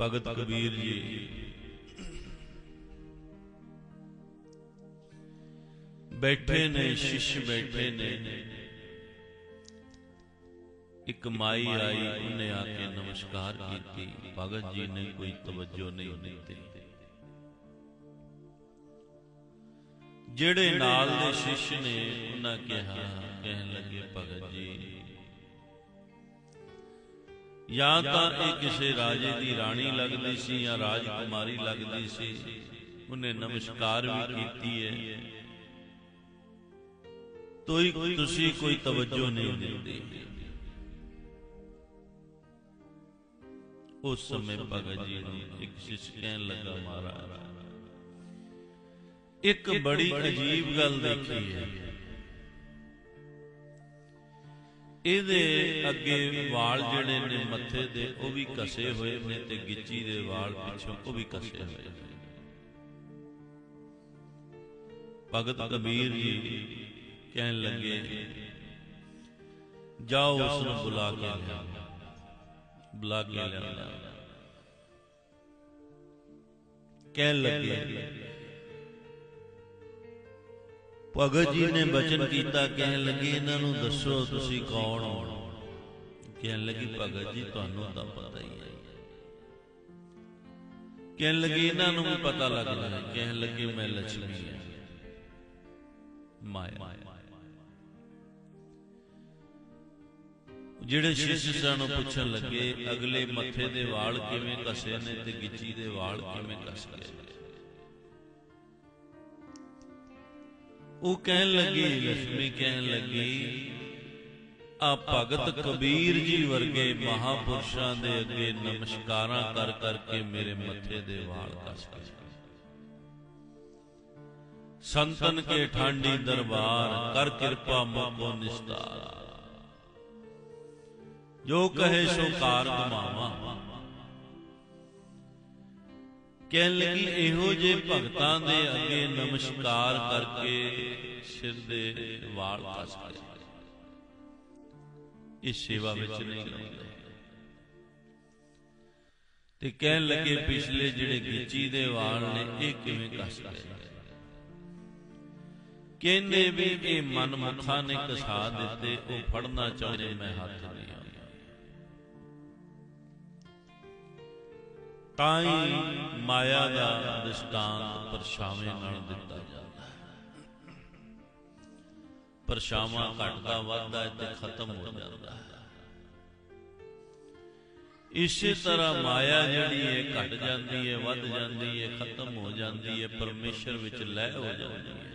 ਭਗਤ ਕਬੀਰ ਜੀ। ਬੈਠੇ ਨੇ, ਸ਼ਿਸ਼ ਬੈਠੇ ਨੇ। ਇੱਕ ਮਾਈ ਆਈ, ਉਹਨੇ ਆ ਕੇ ਨਮਸਕਾਰ ਕੀਤੀ। ਭਗਤ ਜੀ ਨੇ ਕੋਈ ਤਵੱਜੋ ਨਹੀਂ ਦਿੱਤੀ। ਜਿਹੜੇ ਨਾਲ ਦੇ ਸ਼ਿਸ਼ ਨੇ, ਉਹਨਾਂ ਕਿਹਾ, ਕਹਿਣ ਲੱਗੇ, ਭਗਤ ਜੀ ਜਾਂ ਤਾਂ ਇਹ ਕਿਸੇ ਰਾਜੇ ਦੀ ਰਾਣੀ ਲੱਗਦੀ ਸੀ ਜਾਂ ਰਾਜਕੁਮਾਰੀ ਲੱਗਦੀ ਸੀ ਉਹਨੇ ਨਮਸਕਾਰ ਵੀ ਕੀਤੀ ਹੈ ਤੋਈ ਤੁਸੀਂ ਕੋਈ ਤਵੱਜੋ ਨਹੀਂ ਦਿੰਦੇ ਉਸ ਸਮੇਂ ਭਗਤ ਜੀ ਨੂੰ ਇੱਕ ਸ਼ਿਸ਼ ਕਹਿਣ ਲੱਗਾ ਮਹਾਰਾਜ ਇੱਕ ਬੜੀ ਅਜੀਬ ਗੱਲ ਦੇਖੀ ਹੈ ਇਹਦੇ ਅੱਗੇ ਵਾਲ ਜਿਹੜੇ ਨੇ ਮੱਥੇ ਦੇ, ਉਹ ਵੀ ਕਸੇ ਹੋਏ ਨੇ ਤੇ ਗਿੱਚੀ ਦੇ ਵਾਲ ਪਿੱਛੋਂ ਉਹ ਵੀ ਕਸੇ ਹੋਏ ਨੇ। ਭਗਤ ਕਬੀਰ ਜੀ ਕਹਿਣ ਲੱਗੇ, ਜਾਓ ਉਸ ਨੂੰ ਬੁਲਾ ਕੇ ਲਿਆਓ, ਬੁਲਾ ਕੇ ਲਿਆਓ। ਕਹਿਣ ਲੱਗੇ ਭਗਤ ਜੀ ਨੇ ਬਚਨ ਕੀਤਾ ਕਹਿਣ ਲੱਗੇ ਇਹਨਾਂ ਨੂੰ ਦੱਸੋ ਤੁਸੀਂ ਕੌਣ ਹੋ? ਕਹਿਣ ਲੱਗੀ ਭਗਤ ਜੀ ਤੁਹਾਨੂੰ ਤਾਂ ਪਤਾ ਹੀ ਹੈ। ਕਹਿਣ ਲੱਗੇ ਇਹਨਾਂ ਨੂੰ ਵੀ ਪਤਾ ਲੱਗਦਾ ਹੈ। ਕਹਿਣ ਲੱਗੇ ਮੈਂ ਲక్ష్ਮੀ ਹਾਂ। ਮਾਇਆ। ਜਿਹੜੇ ਸ਼ਿਸ਼ ਸਾਨੂੰ ਪੁੱਛਣ ਲੱਗੇ ਅਗਲੇ ਮੱਥੇ ਦੇ ਵਾਲ ਕਿਵੇਂ ਕਸੇ ਨੇ ਤੇ ਗਿੱਚੀ ਦੇ ਵਾਲ ਕਿਵੇਂ ਕਸ ਗਏ? ਉਹ ਕਹਿਣ ਲੱਗੀ, ਲక్ష్ਮੀ ਕਹਿਣ ਲੱਗੀ ਆ ਭਗਤ ਕਬੀਰ ਜੀ ਵਰਗੇ ਮਹਾਪੁਰਸ਼ਾਂ ਦੇ ਅੱਗੇ ਨਮਸਕਾਰਾਂ ਕਰ ਕਰਕੇ ਮੇਰੇ ਮੱਥੇ ਦੇ ਵਾਲ ਕਸ ਗਏ। ਸੰਤਨ ਕੇ ਠਾਂਡੀ ਦਰਬਾਰ ਕਰ ਕਿਰਪਾ ਮੋਕੋ ਨਿਸਤਾਰ। ਜੋ ਕਹੇ ਸੋ ਕਾਰ ਗਮਾਵਾ ਕਹਿਣ ਲੱਗੀ ਇਹੋ ਜੇ ਭਗਤਾਂ ਦੇ ਅੱਗੇ ਨਮਸਕਾਰ ਕਰਕੇ ਸਿਰ ਦੇ ਵਾਲ ਕੱਸ ਕੇ ਇਸ ਸੇਵਾ ਵਿੱਚ ਨਹੀਂ ਲਾਉਂਦੇ। ਤੇ ਕਹਿਣ ਲੱਗੇ ਪਿਛਲੇ ਜਿਹੜੇ ਗਿੱਚੀ ਦੇ ਵਾਲ ਨੇ, ਇਹ ਕਿਵੇਂ ਕੱਸ ਗਏ ਕਹਿੰਦੇ ਵੀ ਇਹ ਮਨ ਮੁਖਾਂ ਨੇ ਕਸਾ ਦਿੱਤੇ, ਉਹ ਫੜਨਾ ਚਾਹੁੰਦੇ, ਮੈਂ ਹੱਥ ਨਹੀਂ ਤਾਂ ਹੀ ਮਾਇਆ ਦਾ ਦ੍ਰਿਸ਼ਟਾਂਤ ਪਰਛਾਵੇਂ ਨਾਲ ਦਿੱਤਾ ਜਾਂਦਾ ਹੈ। ਪਰਛਾਵਾਂ ਘਟਦਾ ਵੱਧਦਾ ਹੈ ਤੇ ਖਤਮ ਹੋ ਜਾਂਦਾ ਹੈ। ਇਸੇ ਤਰ੍ਹਾਂ ਮਾਇਆ ਜਿਹੜੀ ਹੈ ਘਟ ਜਾਂਦੀ ਹੈ, ਵੱਧ ਜਾਂਦੀ ਹੈ, ਖਤਮ ਹੋ ਜਾਂਦੀ ਹੈ, ਪਰਮੇਸ਼ਰ ਵਿੱਚ ਲੈ ਹੋ ਜਾਂਦੀ ਹੈ।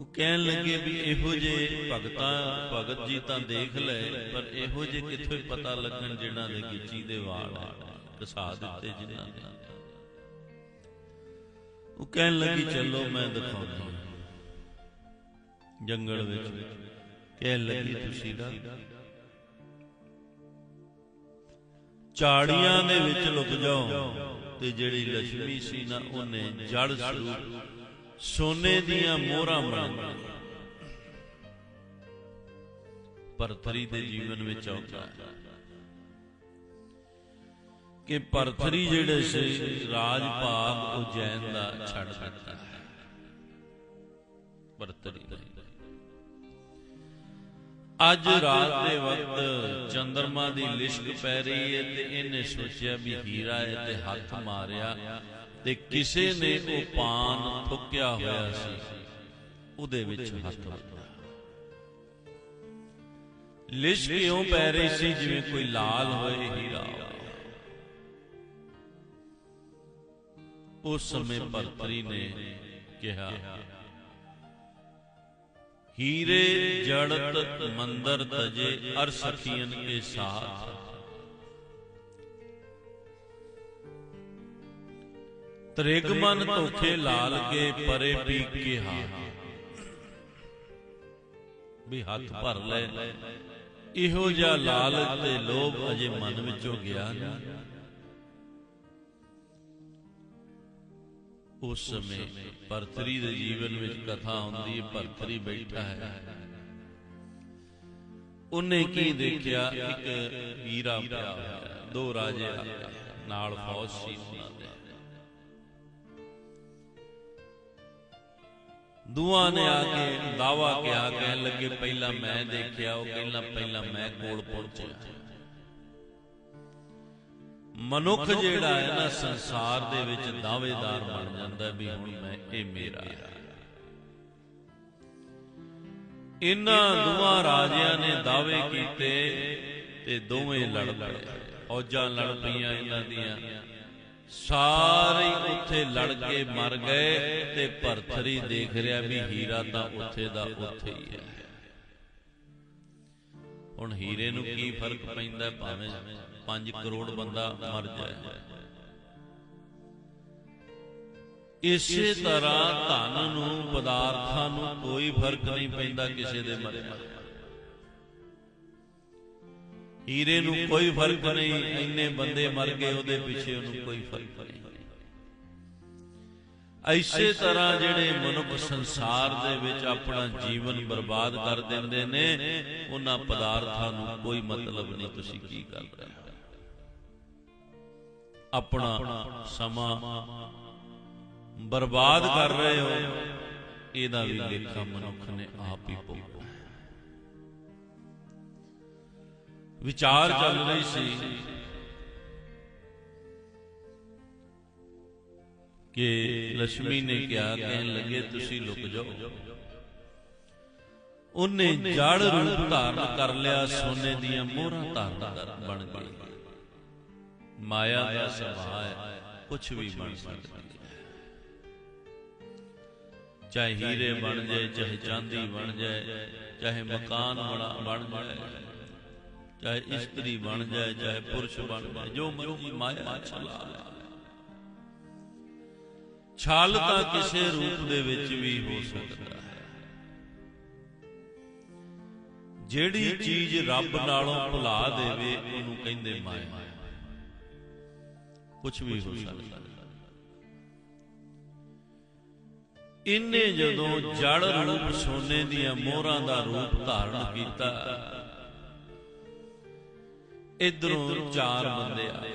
ਉਹ ਕਹਿਣ ਲੱਗੇ ਵੀ ਇਹੋ ਜੇ ਭਗਤਾਂ ਭਗਤ ਜੀ ਤਾਂ ਦੇਖ ਲੈ ਪਰ ਇਹੋ ਜੇ ਕਿੱਥੇ ਪਤਾ ਲੱਗਣ ਜਿਨ੍ਹਾਂ ਦੇ ਗਿੱਚੀ ਦੇ ਵਾਲ ਕਸਾ ਦਿੱਤੇ ਜਿਨ੍ਹਾਂ ਦੇ। ਉਹ ਕਹਿਣ ਲੱਗੀ ਚੱਲੋ ਮੈਂ ਦਿਖਾਉਂਦਾ ਜੰਗਲ ਵਿੱਚ ਕਹਿਣ ਲੱਗੀ ਤੁਸੀਂ ਨਾ ਝਾੜੀਆਂ ਦੇ ਵਿੱਚ ਲੁਕ ਜਾਓ ਤੇ ਜਿਹੜੀ ਲక్ష్ਮੀ ਸੀ ਨਾ ਉਹਨੇ ਜੜ ਸਰੂਪ ਸੋਨੇ ਦੀਆਂ ਮੋਹਰਾਂ ਬਣ ਪਰਥਰੀ ਦੇ ਜੀਵਨ ਵਿੱਚ ਆਉਂਦਾ ਹੈ ਕਿ ਪਰਥਰੀ ਜਿਹੜੇ ਸੀ ਰਾਜ ਭਾਗ ਉਜੈਨ ਦਾ ਛੱਡ ਦਿੱਤਾ ਹੈ। ਦਾ ਅੱਜ ਰਾਤ ਦੇ ਵਕਤ ਚੰਦਰਮਾ ਦੀ ਲਿਸ਼ਕ ਪੈ ਰਹੀ ਹੈ ਤੇ ਇਹਨੇ ਸੋਚਿਆ ਵੀ ਹੀਰਾ ਹੈ ਤੇ ਹੱਥ ਮਾਰਿਆ। ਤੇ ਕਿਸੇ ਨੇ ਉਹ ਪਾਨ ਫੁੱਕਿਆ ਹੋਇਆ ਸੀ ਉਹਦੇ ਵਿੱਚ ਹੱਥ ਰੱਖਿਆ। ਲਿਸ਼ਕ ਕਿਉਂ ਪੈ ਰਹੀ ਸੀ ਜਿਵੇਂ ਕੋਈ ਲਾਲ ਹੋਏ ਹੀਰਾ। ਉਸ ਸਮੇਂ ਭਰਤਰੀ ਨੇ ਕਿਹਾ ਹੀਰੇ ਜੜਤ ਮੰਦਰ ਤਜੇ ਅਰ ਸਖੀਨ ਕੇ ਸਾਥ। ਤ੍ਰਿਗ ਮਨ ਧੋਖੇ ਲਾਲ ਕੇ ਪਰੇ ਪੀ ਕੇ ਹਾ ਵੀ ਹੱਥ ਭਰ ਲੈ। ਇਹੋ ਜਿਹਾ ਲਾਲਚ ਤੇ ਲੋਭ ਅਜੇ ਮਨ ਵਿੱਚੋਂ ਗਿਆ ਨਹੀਂ। ਉਸ ਸਮੇਂ ਭਰਤਰੀ ਦੇ ਜੀਵਨ ਵਿੱਚ ਕਥਾ ਹੁੰਦੀ ਹੈ ਭਰਤਰੀ ਬੈਠਾ ਹੈ। ਉਹਨੇ ਕੀ ਦੇਖਿਆ? ਇੱਕ ਹੀਰਾ ਪਿਆ ਦੋ ਰਾਜੇ ਨਾਲ ਫੌਜ ਸੀ। ਦੂਆਂ ਨੇ ਆ ਕੇ ਦਾਵਾ ਕਿਹਾ ਕਹਿਣ ਲੱਗੇ ਪਹਿਲਾਂ ਮੈਂ ਦੇਖਿਆ ਉਹ ਕਹਿੰਦਾ ਪਹਿਲਾਂ ਮੈਂ ਕੋਲ ਪਹੁੰਚਿਆ। ਮਨੁੱਖ ਜਿਹੜਾ ਹੈ ਨਾ ਸੰਸਾਰ ਦੇ ਵਿੱਚ ਦਾਅਵੇਦਾਰ ਬਣ ਜਾਂਦਾ ਵੀ ਹੁਣ ਮੈਂ ਇਹ ਮੇਰਾ ਇਨ੍ਹਾਂ ਦੋਵਾਂ ਰਾਜਿਆਂ ਨੇ ਦਾਅਵੇ ਕੀਤੇ ਤੇ ਦੋਵੇਂ ਲੜ ਪਏ। ਫੌਜਾਂ ਲੜ ਪਈਆਂ ਇਹਨਾਂ ਦੀਆਂ। ਸਾਰੇ ਉੱਥੇ ਲੜ ਕੇ ਮਰ ਗਏ ਤੇ ਭਰਥਰੀ ਦੇਖ ਰਿਹਾ ਵੀ ਹੀਰਾ ਤਾਂ ਉੱਥੇ ਦਾ ਉੱਥੇ ਹੀ ਹੈ। ਹੁਣ ਹੀਰੇ ਨੂੰ ਕੀ ਫ਼ਰਕ ਪੈਂਦਾ ਭਾਵੇਂ 5 ਕਰੋੜ ਬੰਦਾ ਮਰ ਜਾਏ। ਇਸੇ ਤਰ੍ਹਾਂ ਧਨ ਨੂੰ, ਪਦਾਰਥਾਂ ਨੂੰ ਕੋਈ ਫ਼ਰਕ ਨਹੀਂ ਪੈਂਦਾ ਕਿਸੇ ਦੇ ਮਰੇ ਹੀਰੇ ਨੂੰ ਕੋਈ ਫ਼ਰਕ ਨਹੀਂ, ਇੰਨੇ ਬੰਦੇ ਮਰ ਗਏ, ਉਹਦੇ ਪਿੱਛੇ ਉਹਨੂੰ ਕੋਈ ਫ਼ਰਕ ਨਹੀਂ। ਐਸੇ ਤਰ੍ਹਾਂ ਜਿਹੜੇ ਮਨੁੱਖ ਸੰਸਾਰ ਦੇ ਵਿੱਚ ਆਪਣਾ ਜੀਵਨ ਬਰਬਾਦ ਕਰ ਦਿੰਦੇ ਨੇ, ਉਹਨਾਂ ਪਦਾਰਥਾਂ ਨੂੰ ਕੋਈ ਮਤਲਬ ਨਹੀਂ ਤੁਸੀਂ ਕੀ ਕਰ ਰਹੇ ਆਪਣਾ ਸਮਾਂ ਬਰਬਾਦ ਕਰ ਰਹੇ ਹੋ, ਇਹਦਾ ਵੀ ਲੇਖਾ ਮਨੁੱਖ ਨੇ ਆਪ ਹੀ ਭੋਗਣਾ ਵਿਚਾਰ ਚੱਲ ਰਹੀ ਸੀ। ਕਿ ਲక్ష్ਮੀ ਨੇ ਕਿਹਾ ਕਹਿਣ ਲੱਗੇ ਤੁਸੀਂ ਲੁਕ ਜਾਓ। ਉਹਨੇ ਜੜ ਰੂਪ ਧਾਰਨ ਕਰ ਲਿਆ ਸੋਨੇ ਦੀਆਂ ਮੋਹਰਾਂ ਧਾਰਨ ਬਣ ਗਈ। ਮਾਇਆ ਦਾ ਸੁਭਾਅ ਹੈ ਕੁਝ ਵੀ ਬਣ ਸਕਦਾ ਹੈ। ਚਾਹੇ ਹੀਰੇ ਬਣ ਜਾਏ ਚਾਹੇ ਚਾਂਦੀ ਬਣ ਜਾਏ ਚਾਹੇ ਮਕਾਨ ਬਣਾ ਬਣ ਜਾਏ। ਚਾਹੇ ਇਸਤਰੀ ਬਣ ਜਾਏ ਚਾਹੇ ਪੁਰਸ਼ ਬਣ ਜਾਏ ਜੋ ਮਰਜ਼ੀ ਮਾਇਆ ਛਲਾ ਲੈ। ਛਲ ਤਾਂ ਕਿਸੇ ਰੂਪ ਦੇ ਵਿੱਚ ਵੀ ਹੋ ਸਕਦਾ ਹੈ। ਜਿਹੜੀ ਚੀਜ਼ ਰੱਬ ਨਾਲੋਂ ਭੁਲਾ ਦੇਵੇ ਉਹਨੂੰ ਕਹਿੰਦੇ ਮਾਇਆ। ਕੁਝ ਵੀ ਹੋ ਸਕਦਾ ਇੰਨੇ ਜਦੋਂ ਜੜ ਰੂਪ ਸੋਨੇ ਦੀਆਂ ਮੋਹਰਾਂ ਦਾ ਰੂਪ ਧਾਰਨ ਕੀਤਾ ਇਧਰੋਂ ਚਾਰ ਬੰਦੇ ਆਏ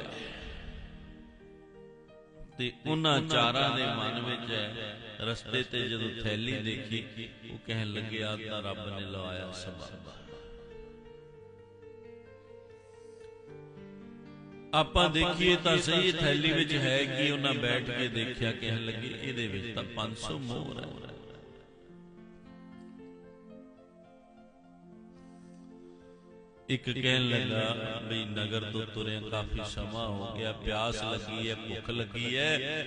ਤੇ ਉਹਨਾਂ ਚਾਰਾਂ ਦੇ ਮਨ ਵਿੱਚ ਰਸਤੇ ਤੇ ਜਦੋਂ ਥੈਲੀ ਦੇਖੀ ਉਹ ਕਹਿਣ ਲੱਗੇ ਆ ਤਾਂ ਰੱਬ ਨੇ ਲਵਾਇਆ ਸਬਬ ਆਪਾਂ ਦੇਖੀਏ ਤਾਂ ਸਹੀ ਥੈਲੀ ਵਿੱਚ ਹੈ ਕਿ ਉਹਨਾਂ ਬੈਠ ਕੇ ਦੇਖਿਆ ਕਹਿਣ ਲੱਗੇ ਇਹਦੇ ਵਿੱਚ ਤਾਂ 500 ਮੋਹਰ ਹੈ। ਇੱਕ ਕਹਿਣ ਲੱਗਾ ਵੀ ਨਗਰ ਤੋਂ ਤੁਰਿਆ ਕਾਫੀ ਸਮਾਂ ਹੋ ਗਿਆ, ਪਿਆਸ ਲੱਗੀ ਹੈ, ਭੁੱਖ ਲੱਗੀ ਹੈ।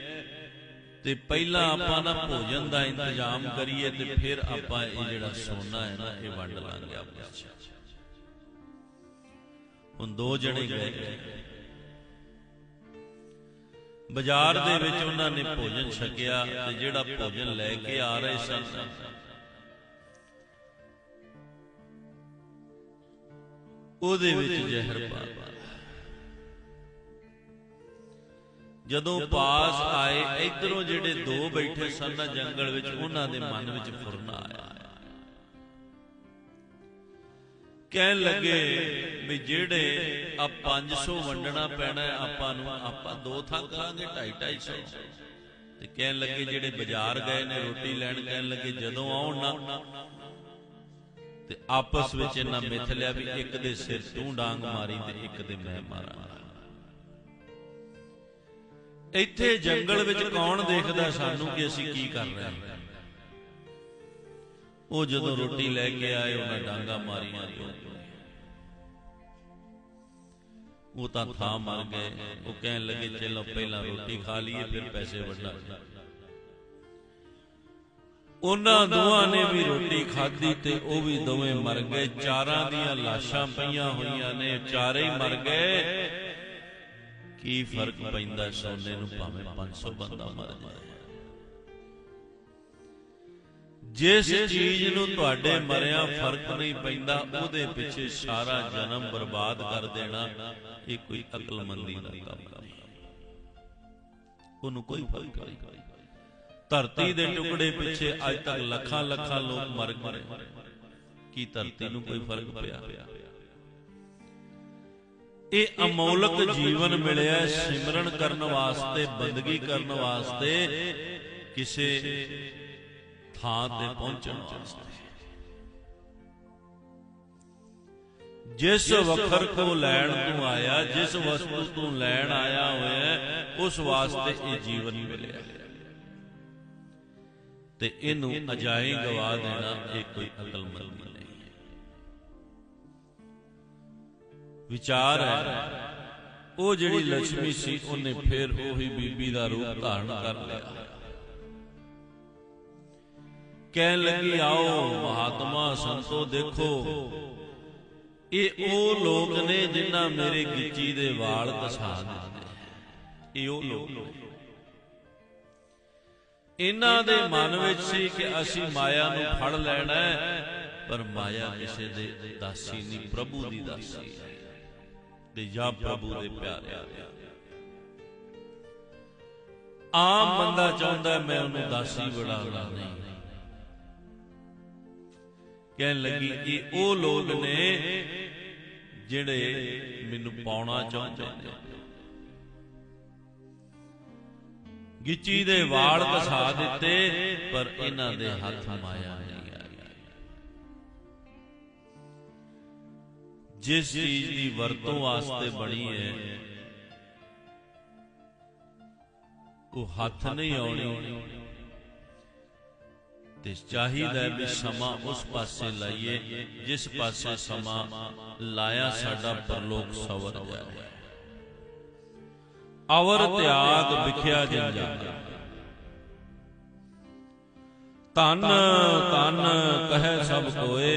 ਤੇ ਪਹਿਲਾਂ ਆਪਾਂ ਨਾ ਭੋਜਨ ਦਾ ਇੰਤਜ਼ਾਮ ਕਰੀਏ ਤੇ ਫਿਰ ਆਪਾਂ ਇਹ ਜਿਹੜਾ ਸੋਨਾ ਹੈ ਨਾ, ਇਹ ਵੰਡ ਲਾਂਗੇ ਆਪਸ ਹੁਣ ਦੋ ਜਣੇ ਗਏ। ਬਾਜ਼ਾਰ ਦੇ ਵਿੱਚ ਉਹਨਾਂ ਨੇ ਭੋਜਨ ਛਕਿਆ ਤੇ ਜਿਹੜਾ ਭੋਜਨ ਲੈ ਕੇ ਆ ਰਹੇ ਸਨ ਉਹਦੇ ਵਿੱਚ ਜ਼ਹਿਰ ਪਾ ਜਦੋਂ ਪਾਸ ਆਏ ਇਧਰੋਂ ਜਿਹੜੇ ਦੋ ਬੈਠੇ ਸਨ ਨਾ ਜੰਗਲ ਵਿੱਚ ਉਹਨਾਂ ਦੇ ਮਨ ਵਿੱਚ ਫੁਰਨਾ ਆਇਆ। ਕਹਿਣ ਲੱਗੇ ਵੀ ਜਿਹੜੇ ਆ 500 ਵੰਡਣਾ ਪੈਣਾ ਆਪਾਂ ਨੂੰ ਆਪਾਂ ਦੋ ਥਾਂ ਕਰਾਂਗੇ 2.5 250 ਤੇ ਕਹਿਣ ਲੱਗੇ ਜਿਹੜੇ ਬਾਜ਼ਾਰ ਗਏ ਨੇ ਰੋਟੀ ਲੈਣ ਕਹਿਣ ਲੱਗੇ ਜਦੋਂ ਆਉਣ ਨਾ ਤੇ ਆਪਸ ਵਿੱਚ ਇਹਨਾਂ ਮਿੱਥ ਲਿਆ ਵੀ ਇੱਕ ਦੇ ਸਿਰ ਤੂੰ ਡਾਂਗ ਮਾਰੀ ਤੇ ਇੱਕ ਦੇ ਮੈਂ ਮਾਰਾਂ। ਇੱਥੇ ਜੰਗਲ ਵਿੱਚ ਕੌਣ ਦੇਖਦਾ ਸਾਨੂੰ ਕਿ ਅਸੀਂ ਕੀ ਕਰ ਰਹੇ ਹਾਂ? ਉਹ ਜਦੋਂ ਰੋਟੀ ਲੈ ਕੇ ਆਏ ਉਹਨਾਂ ਡਾਂਗਾ ਮਾਰੀਆਂ ਤੇ ਉਹ ਤਾਂ ਥਾਂ ਮਰ ਗਏ ਉਹ ਕਹਿਣ ਲੱਗੇ ਚਲੋ ਪਹਿਲਾਂ ਰੋਟੀ ਖਾ ਲਈਏ ਫਿਰ ਪੈਸੇ ਵੰਡਾਂਗੇ ਉਹਨਾਂ ਦੋਵਾਂ ਨੇ ਵੀ ਰੋਟੀ ਖਾਧੀ ਤੇ ਉਹ ਵੀ ਦੋਵੇਂ ਮਰ ਗਏ। ਚਾਰਾਂ ਦੀਆਂ ਲਾਸ਼ਾਂ ਪਈਆਂ ਹੋਈਆਂ ਨੇ ਚਾਰੇ ਹੀ ਮਰ ਗਏ। ਕੀ ਫ਼ਰਕ ਪੈਂਦਾ ਸੋਨੇ ਨੂੰ ਭਾਵੇਂ 500 ਬੰਦਾ ਮਰ ਜਾਏ। ਜਿਸ ਚੀਜ਼ ਨੂੰ ਤੁਹਾਡੇ ਮਰਿਆ ਫ਼ਰਕ ਨਹੀਂ ਪੈਂਦਾ ਉਹਦੇ ਪਿੱਛੇ ਸਾਰਾ ਜਨਮ ਬਰਬਾਦ ਕਰ ਦੇਣਾ ਇਹ ਕੋਈ ਅਕਲਮੰਦੀ ਦਾ ਕੰਮ ਨਹੀਂ। ਉਹਨੂੰ ਕੋਈ ਫ਼ਰਕ ਨਹੀਂ। ਧਰਤੀ ਦੇ ਟੁਕੜੇ ਪਿੱਛੇ ਅੱਜ ਤੱਕ ਲੱਖਾਂ ਲੱਖਾਂ ਲੋਕ ਮਰ ਗਏ। ਕੀ ਧਰਤੀ ਨੂੰ ਕੋਈ ਫ਼ਰਕ ਪਿਆ? ਇਹ ਅਮੋਲਕ ਜੀਵਨ ਮਿਲਿਆ ਸਿਮਰਨ ਕਰਨ ਵਾਸਤੇ ਬੰਦਗੀ ਕਰਨ ਵਾਸਤੇ ਕਿਸੇ ਥਾਂ ਤੇ ਪਹੁੰਚਣ ਵਾਸਤੇ। ਜਿਸ ਵਖਰ ਕੋ ਲੈਣ ਤੂੰ ਆਇਆ ਜਿਸ ਵਸਤੂ ਤੂੰ ਲੈਣ ਆਇਆ ਹੋਇਆ ਉਸ ਵਾਸਤੇ ਇਹ ਜੀਵਨ ਮਿਲਿਆ। ਤੇ ਇਹਨੂੰ ਅਜਾਈ ਗਵਾ ਦੇਣਾ ਇਹ ਕੋਈ ਅਕਲਮੰਦੀ ਨਹੀਂ ਹੈ। ਵਿਚਾਰ ਹੈ। ਉਹ ਜਿਹੜੀ ਲక్ష్ਮੀ ਸੀ ਉਹਨੇ ਫਿਰ ਉਹੀ ਬੀਬੀ ਦਾ ਰੂਪ ਧਾਰਨ ਕਰ ਲਿਆ। ਕਹਿਣ ਲੱਗੀ ਆਓ ਮਹਾਤਮਾ ਸੰਤੋ ਦੇਖੋ। ਇਹ ਉਹ ਲੋਕ ਨੇ ਜਿਨ੍ਹਾਂ ਮੇਰੇ ਗਿੱਚੀ ਦੇ ਵਾਲ ਕਸਾ ਦਿੱਤੇ ਇਹ ਉਹ ਲੋਕ ਨੇ। ਇਹਨਾਂ ਦੇ ਮਨ ਵਿੱਚ ਸੀ ਕਿ ਅਸੀਂ ਮਾਇਆ ਨੂੰ ਫੜ ਲੈਣਾ ਪਰ ਮਾਇਆ ਕਿਸੇ ਦੇ ਦਾਸੀ ਨਹੀਂ ਪ੍ਰਭੂ ਦੀ ਦਾਸੀ ਹੈ ਤੇ ਜਾਂ ਪ੍ਰਭੂ ਦੇ ਪਿਆਰਿਆ ਆਮ ਬੰਦਾ ਚਾਹੁੰਦਾ ਮੈਂ ਉਹਨੂੰ ਦਾਸੀ ਬਣਾਉਣਾ ਨਹੀਂ ਕਹਿਣ ਲੱਗੀ ਇਹ ਉਹ ਲੋਕ ਨੇ ਜਿਹੜੇ ਮੈਨੂੰ ਪਾਉਣਾ ਚਾਹੁੰਦੇ ਨੇ। ਗਿੱਚੀ ਦੇ ਵਾਲ ਕਸਾ ਦਿੱਤੇ ਪਰ ਇਹਨਾਂ ਦੇ ਹੱਥ ਮਾਇਆ ਨਹੀਂ ਆਈ। ਜਿਸ ਚੀਜ਼ ਦੀ ਵਰਤੋਂ ਵਾਸਤੇ ਬਣੀ ਹੈ ਉਹ ਹੱਥ ਨਹੀਂ ਆਉਣੀ। ਤੇ ਚਾਹੀਦਾ ਹੈ ਵੀ ਸਮਾਂ ਉਸ ਪਾਸੇ ਲਾਈਏ ਜਿਸ ਪਾਸੇ ਸਮਾਂ ਲਾਇਆ ਸਾਡਾ ਪਰਲੋਕ ਸਵਰ ਜਾਏ ਅਵਰ ਤਿਆਗ ਵਿਖਿਆ ਜੰਜਾਲ ਤਨ ਤਨ ਕਹੈ ਸਭ ਕੋਏ।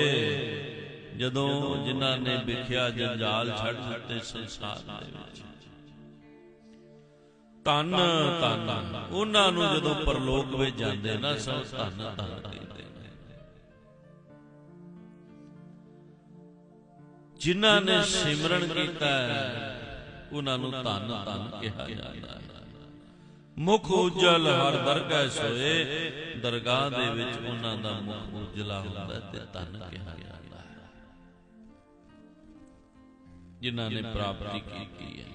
ਜਦੋਂ ਜਿਨ੍ਹਾਂ ਨੇ ਵਿਖਿਆ ਜੰਜਾਲ ਛੱਡ ਦਿੱਤੇ ਸੰਸਾਰ ਦੇ ਵਿੱਚ। ਤਨ ਤਨ ਉਹਨਾਂ ਨੂੰ ਜਦੋਂ ਪਰਲੋਕ ਵਿੱਚ ਜਾਂਦੇ ਨਾ ਸਭ ਧਨ ਧਨ ਕਹਿੰਦੇ ਨੇ। ਜਿਨ੍ਹਾਂ ਨੇ ਸਿਮਰਨ ਕੀਤਾ ਹੈ, ਉਹਨਾਂ ਨੂੰ ਧਨ ਧਨ ਕਿਹਾ ਜਾਂਦਾ ਹੈ। ਮੁਖ ਉਜਲ ਹਰ ਦਰਗਾਹ ਸੋਏ ਦਰਗਾਹ ਦੇ ਵਿੱਚ ਉਹਨਾਂ ਦਾ ਮੁਖ ਉਜਲਾ ਹੁੰਦਾ ਤੇ ਧਨ ਕਿਹਾ ਜਾਂਦਾ ਹੈ। ਜਿਨ੍ਹਾਂ ਨੇ ਪ੍ਰਾਪਤੀ ਕੀਤੀ ਹੈ।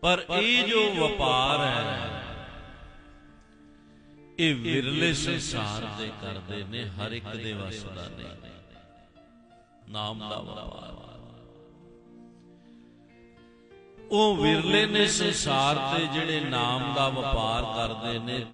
ਪਰ ਇਹ ਜੋ ਵਪਾਰ ਹੈ ਇਹ ਵਿਰਲੇ ਸੰਸਾਰ ਦੇ ਕਰਦੇ ਨੇ ਹਰ ਇੱਕ ਦੇ ਵੱਸ ਦਾ ਨਹੀਂ। ਨਾਮ ਦਾ ਵਪਾਰ। ਉਹ ਵਿਰਲੇ ਨੇ ਸੰਸਾਰ ਤੇ ਜਿਹੜੇ ਨਾਮ ਦਾ ਵਪਾਰ ਕਰਦੇ ਨੇ